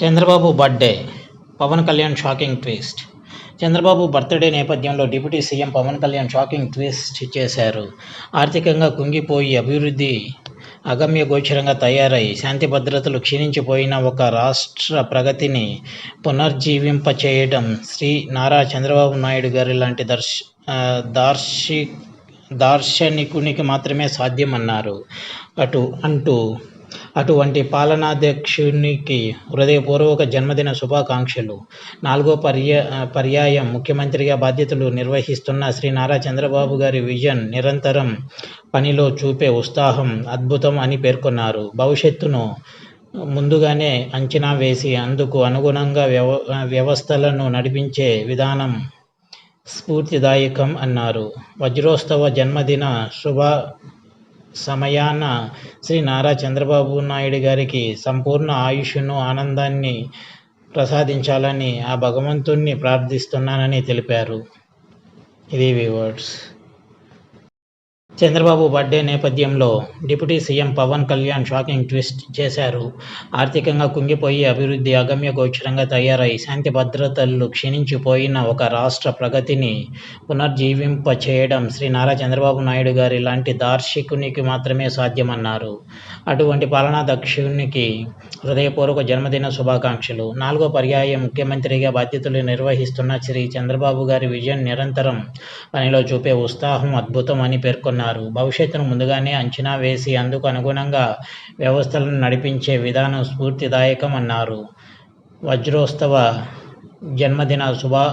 Chandrababu birthday Pawan Kalyan shocking twist. Chandrababu birthday నేపథ్యంలో deputy CM Pawan Kalyan shocking twist చేశారు. ఆర్థికంగా కుంగిపోయి అభివృద్ధి అగమ్య గోచరంగా తయారై శాంతి భద్రతలు క్షీణించిపోయిన ఒక రాష్ట్ర ప్రగతిని పునర్జీవింపచేయడం శ్రీ నారా చంద్రబాబు నాయుడు గారి లాంటి దర్శ దార్శి దార్శనికునికి మాత్రమే సాధ్యమన్నారు. అటు అంటూ అటువంటి పాలనాధ్యక్షునికి హృదయపూర్వక జన్మదిన శుభాకాంక్షలు. నాలుగో పర్య పర్యాయం ముఖ్యమంత్రిగా బాధ్యతలు నిర్వహిస్తున్న శ్రీ నారా చంద్రబాబు గారి విజన్ నిరంతరం పనిలో చూపే ఉత్సాహం అద్భుతం అని పేర్కొన్నారు. భవిష్యత్తును ముందుగానే అంచనా వేసి అందుకు అనుగుణంగా వ్యవ వ్యవస్థలను నడిపించే విధానం స్ఫూర్తిదాయకం అన్నారు. వజ్రోత్సవ జన్మదిన శుభ సమయాన శ్రీ నారా చంద్రబాబు నాయుడు గారికి సంపూర్ణ ఆయుష్ను ఆనందాన్ని ప్రసాదించాలని ఆ భగవంతుణ్ణి ప్రార్థిస్తున్నానని తెలిపారు. ఇది వివర్డ్స్ చంద్రబాబు బర్త్డే నేపథ్యంలో deputy CM Pawan Kalyan shocking twist చేశారు. ఆర్థికంగా కుంగిపోయి అభివృద్ధి అగమ్య గోచరంగా తయారై శాంతి భద్రతలు క్షీణించిపోయిన ఒక రాష్ట్ర ప్రగతిని పునర్జీవింప చేయడం శ్రీ నారా చంద్రబాబు నాయుడు గారి లాంటి దార్శికునికి మాత్రమే సాధ్యమన్నారు. అటువంటి పాలనా దక్షునికి హృదయపూర్వక జన్మదిన శుభాకాంక్షలు. నాలుగో పర్యాయం ముఖ్యమంత్రిగా బాధ్యతలు నిర్వహిస్తున్న శ్రీ చంద్రబాబు గారి విజయం నిరంతరం పనిలో చూపే ఉత్సాహం అద్భుతం అని పేర్కొన్నారు. భవిష్యత్తును ముందుగానే అంచనా వేసి అందుకు అనుగుణంగా వ్యవస్థలను నడిపించే విధానం స్ఫూర్తిదాయకం అన్నారు వజ్రోత్సవ జన్మదిన శుభ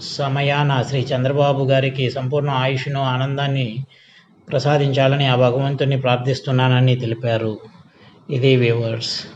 సమయాన శ్రీ చంద్రబాబు గారికి సంపూర్ణ ఆయుష్ను ఆనందాన్ని ప్రసాదించాలని ఆ భగవంతుని ప్రార్థిస్తున్నానని తెలిపారు. ఇది వ్యూవర్స్.